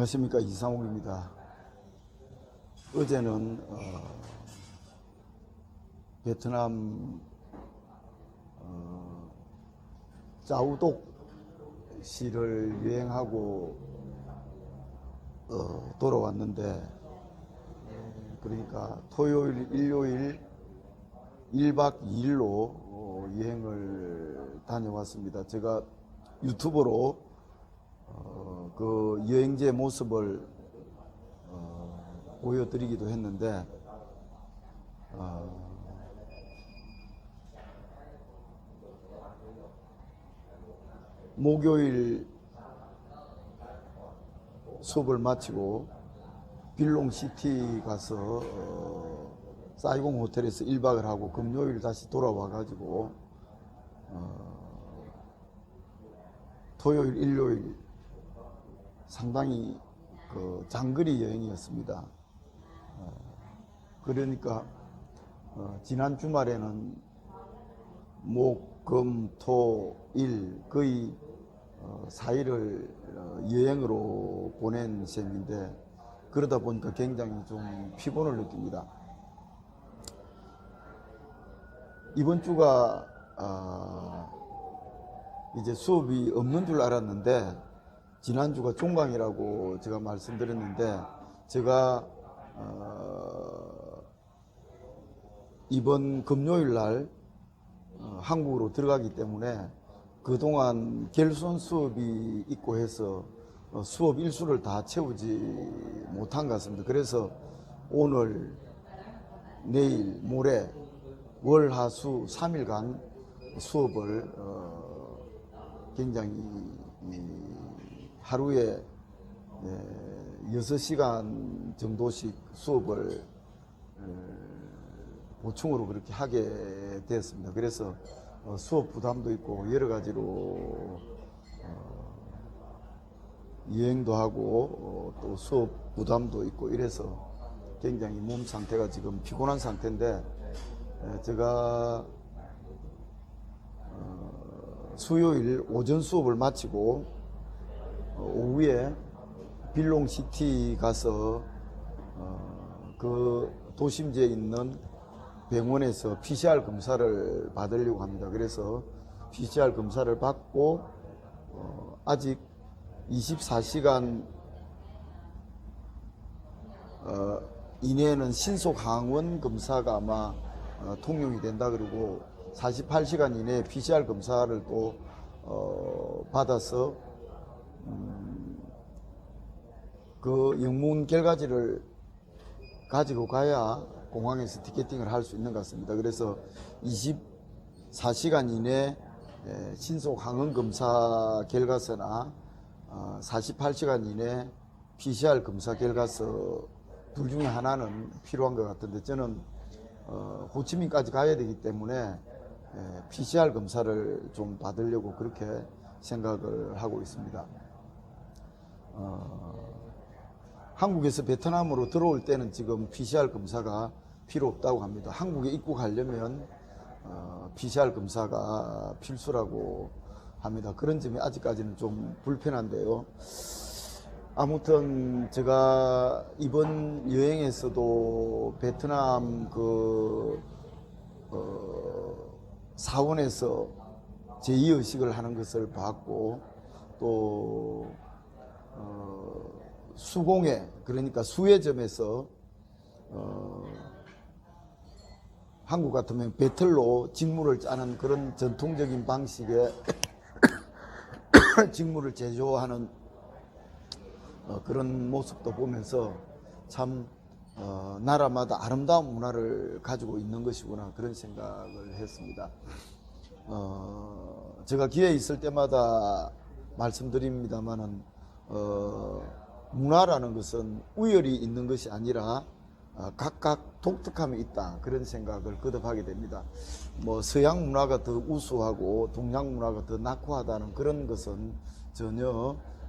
안녕하십니까 이상욱입니다. 어제는 어, 베트남 어, 짜우독 시를 여행하고 어, 돌아왔는데 그러니까 토요일, 일요일 1박 2일로 어, 여행을 다녀왔습니다. 제가 유튜브로 어, 그 여행지의 모습을 어, 보여드리기도 했는데 어, 목요일 수업을 마치고 빌롱시티 가서 어, 사이공 호텔에서 1박을 하고 금요일 다시 돌아와 가지고 어, 토요일 일요일 상당히 그 장거리 여행이었습니다. 어, 그러니까 어, 지난 주말에는 목, 금, 토, 일 거의 어, 4일을 어, 여행으로 보낸 셈인데 그러다 보니까 굉장히 좀 피곤을 느낍니다. 이번 주가 아, 이제 수업이 없는 줄 알았는데 지난주가 종강이라고 제가 말씀드렸는데 제가 어, 이번 금요일 날 어, 한국으로 들어가기 때문에 그동안 결손 수업이 있고 해서 어, 수업 일수를 다 채우지 못한 것 같습니다. 그래서 오늘, 내일, 모레, 월, 하, 수 3일간 수업을 어, 굉장히 이, 하루에 예, 6시간 정도씩 수업을 보충으로 그렇게 하게 되었습니다. 그래서 어, 수업 부담도 있고 여러 가지로 어, 여행도 하고 어, 또 수업 부담도 있고 이래서 굉장히 몸 상태가 지금 피곤한 상태인데 에, 제가 어, 수요일 오전 수업을 마치고 어, 오후에 빌롱시티 가서 어, 그 도심지에 있는 병원에서 PCR 검사를 받으려고 합니다. 그래서 PCR 검사를 받고 어, 아직 24시간 어, 이내에는 신속 항원 검사가 아마 어, 통용이 된다 그러고 48시간 이내에 PCR 검사를 또 어, 받아서 음, 그 영문 결과지를 가지고 가야 공항에서 티켓팅을 할 수 있는 것 같습니다. 그래서 24시간 이내 에, 신속 항원 검사 결과서나 어, 48시간 이내 PCR 검사 결과서 둘 중에 하나는 필요한 것 같은데 저는 어, 호치민까지 가야 되기 때문에 에, PCR 검사를 좀 받으려고 그렇게 생각을 하고 있습니다. 어, 한국에서 베트남으로 들어올 때는 지금 PCR 검사가 필요 없다고 합니다. 한국에 입국하려면 어, PCR 검사가 필수라고 합니다. 그런 점이 아직까지는 좀 불편한데요. 아무튼 제가 이번 여행에서도 베트남 그 어, 사원에서 제2의식을 하는 것을 봤고 또 어, 수공예 그러니까 수혜점에서 어, 한국 같으면 배틀로 직무를 짜는 그런 전통적인 방식의 직무를 제조하는 어, 그런 모습도 보면서 참 어, 나라마다 아름다운 문화를 가지고 있는 것이구나 그런 생각을 했습니다. 어, 제가 기회 있을 때마다 말씀드립니다만은 어, 문화라는 것은 우열이 있는 것이 아니라 어, 각각 독특함이 있다 그런 생각을 거듭하게 됩니다. 뭐 서양 문화가 더 우수하고 동양 문화가 더 낙후하다는 그런 것은 전혀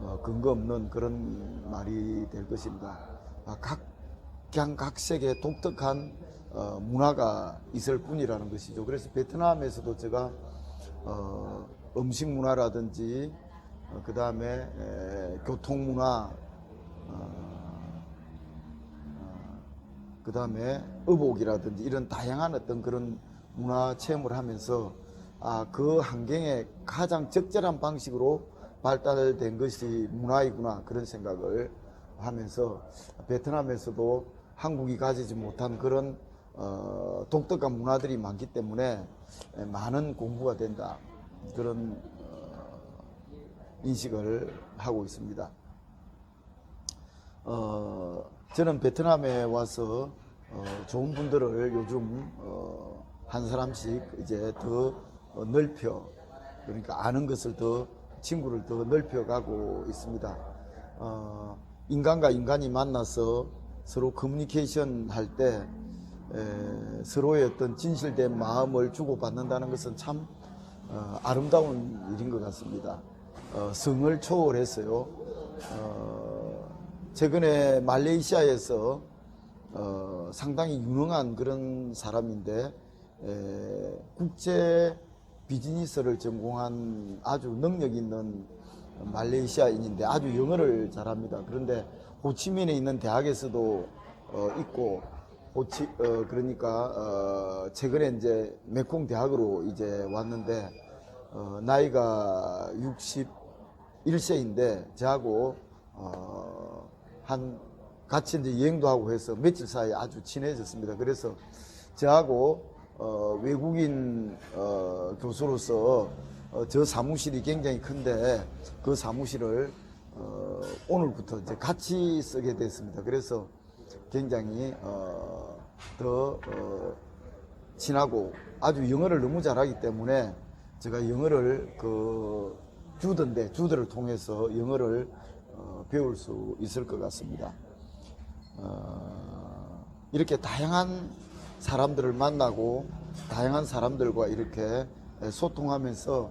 어, 근거 없는 그런 말이 될 것입니다. 아, 각양 각색의 독특한 어, 문화가 있을 뿐이라는 것이죠. 그래서 베트남에서도 제가 어, 음식 문화라든지 그 다음에 교통 문화 그 다음에 의복이라든지 이런 다양한 어떤 그런 문화 체험을 하면서 아, 그 환경에 가장 적절한 방식으로 발달된 것이 문화이구나 그런 생각을 하면서 베트남에서도 한국이 가지지 못한 그런 어, 독특한 문화들이 많기 때문에 많은 공부가 된다 그런 어, 인식을 하고 있습니다. 어, 저는 베트남에 와서 어, 좋은 분들을 요즘 어, 한 사람씩 이제 더 어, 넓혀 그러니까 아는 것을 더 친구를 더 넓혀가고 있습니다. 어, 인간과 인간이 만나서 서로 커뮤니케이션 할때 서로의 어떤 진실된 마음을 주고받는다는 것은 참 어, 아름다운 일인 것 같습니다. 어, 성을 초월했어요. 어, 최근에 말레이시아에서 어, 상당히 유능한 그런 사람인데 에, 국제 비즈니스를 전공한 아주 능력 있는 말레이시아인인데 아주 영어를 잘합니다. 그런데 호치민에 있는 대학에서도 어, 있고 호치 어, 그러니까 어, 최근에 이제 메콩 대학으로 이제 왔는데 어, 나이가 61세인데 저하고 어, 한 같이 이제 여행도 하고 해서 며칠 사이에 아주 친해졌습니다. 그래서 저하고 어, 외국인 어, 교수로서 어, 저 사무실이 굉장히 큰데 그 사무실을 어, 오늘부터 이제 같이 쓰게 됐습니다. 그래서 굉장히 어, 더 어, 친하고 아주 영어를 너무 잘하기 때문에 제가 영어를 그 주던데 주들을 통해서 영어를 어, 배울 수 있을 것 같습니다. 어, 이렇게 다양한 사람들을 만나고 다양한 사람들과 이렇게 소통하면서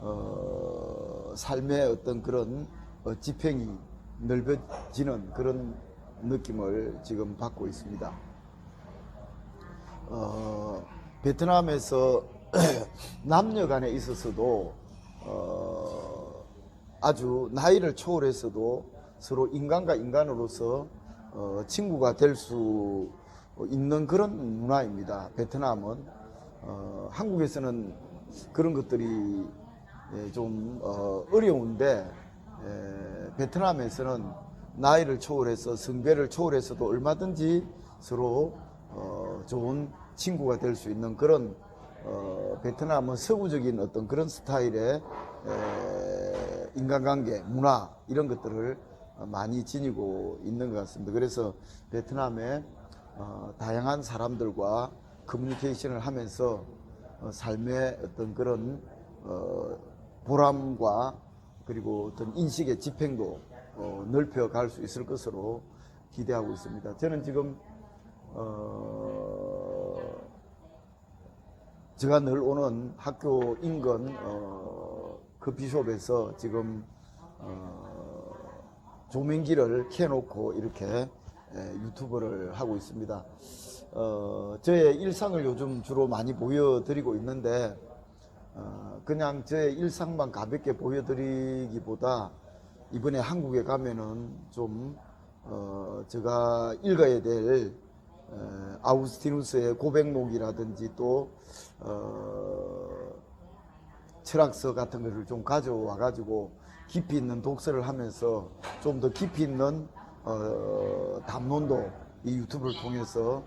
어, 삶의 어떤 그런 어, 지평이 넓어지는 그런 느낌을 지금 받고 있습니다. 어, 베트남에서 남녀 간에 있어서도 어, 아주 나이를 초월해서도 서로 인간과 인간으로서 어, 친구가 될 수 있는 그런 문화입니다. 베트남은 어, 한국에서는 그런 것들이 예, 좀 어, 어려운데 에, 베트남에서는 나이를 초월해서 성별을 초월해서도 얼마든지 서로 어, 좋은 친구가 될 수 있는 그런 어, 베트남은 서구적인 어떤 그런 스타일의 에, 인간관계, 문화 이런 것들을 많이 지니고 있는 것 같습니다. 그래서 베트남의 어, 다양한 사람들과 커뮤니케이션을 하면서 어, 삶의 어떤 그런 어, 보람과 그리고 어떤 인식의 집행도 어, 넓혀갈 수 있을 것으로 기대하고 있습니다. 저는 지금 어, 제가 늘 오는 학교 인근 어, 커피숍에서 지금 어, 조명기를 켜놓고 이렇게 에, 유튜브를 하고 있습니다. 어, 저의 일상을 요즘 주로 많이 보여드리고 있는데 어, 그냥 제 일상만 가볍게 보여드리기보다 이번에 한국에 가면은 좀 어, 제가 읽어야 될 어, 아우스티누스의 고백록이라든지 또 어, 철학서 같은 것을 좀 가져와 가지고 깊이 있는 독서를 하면서 좀 더 깊이 있는 어, 담론도 이 유튜브를 통해서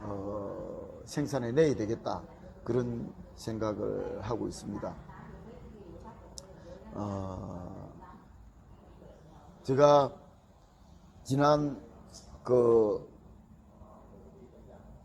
어, 생산해 내야 되겠다 그런 생각을 하고 있습니다. 어, 제가 지난 그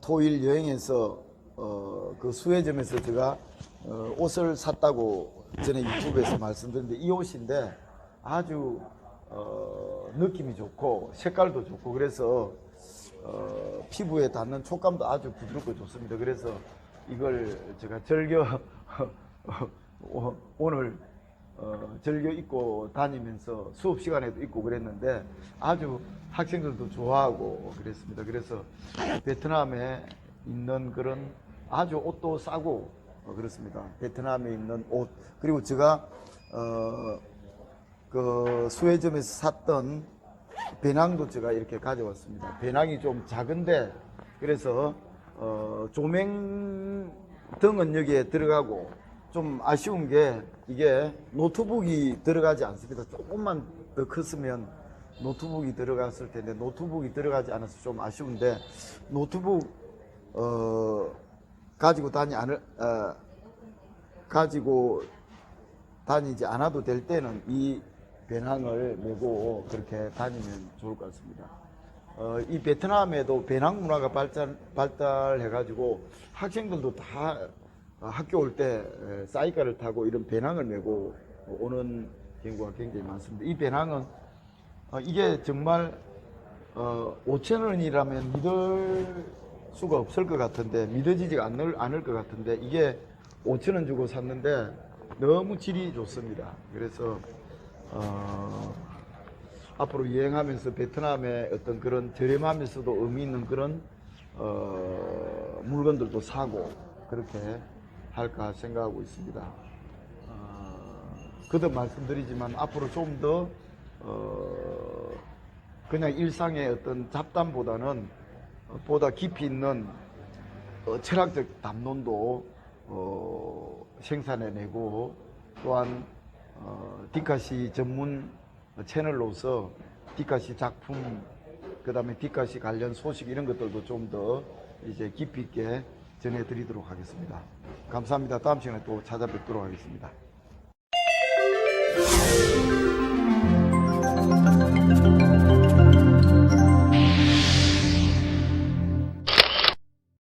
토일 여행에서 어, 그 수혜점에서 제가 어, 옷을 샀다고 전에 유튜브에서 말씀드렸는데 이 옷인데 아주 어, 느낌이 좋고 색깔도 좋고 그래서 어, 피부에 닿는 촉감도 아주 부드럽고 좋습니다. 그래서 이걸 제가 즐겨 어, 오늘 어, 즐겨 입고 다니면서 수업 시간에도 입고 그랬는데 아주 학생들도 좋아하고 그랬습니다. 그래서 베트남에 있는 그런 아주 옷도 싸고 어, 그렇습니다. 베트남에 있는 옷 그리고 제가 어, 그 수혜점에서 샀던 배낭도 제가 이렇게 가져왔습니다. 배낭이 좀 작은데 그래서 어, 조명 등은 여기에 들어가고 좀 아쉬운 게 이게 노트북이 들어가지 않습니다. 조금만 더 컸으면 노트북이 들어갔을 텐데 노트북이 들어가지 않아서 좀 아쉬운데 노트북 어, 가지고 다니 않을 어, 가지고 다니지 않아도 될 때는 이 배낭을 메고 그렇게 다니면 좋을 것 같습니다. 어, 이 베트남에도 배낭 문화가 발달, 발달해가지고 학생들도 다 어, 학교 올 때 사이클을 타고 이런 배낭을 메고 오는 경우가 굉장히 많습니다. 이 배낭은 어, 이게 정말 어, 5천 원이라면 믿을 수가 없을 것 같은데 믿어지지가 않을, 않을 것 같은데 이게 5천 원 주고 샀는데 너무 질이 좋습니다. 그래서 어, 앞으로 여행하면서 베트남의 어떤 그런 저렴하면서도 의미 있는 그런 어, 물건들도 사고 그렇게 할까 생각하고 있습니다. 어, 그도 말씀드리지만 앞으로 좀 더 어, 그냥 일상의 어떤 잡담보다는 어, 보다 깊이 있는 어, 철학적 담론도 어, 생산해내고 또한 어, 디카시 전문 채널로서 디카시 작품 그 다음에 디카시 관련 소식 이런 것들도 좀 더 이제 깊이 있게 전해드리도록 하겠습니다. 감사합니다. 다음 시간에 또 찾아뵙도록 하겠습니다.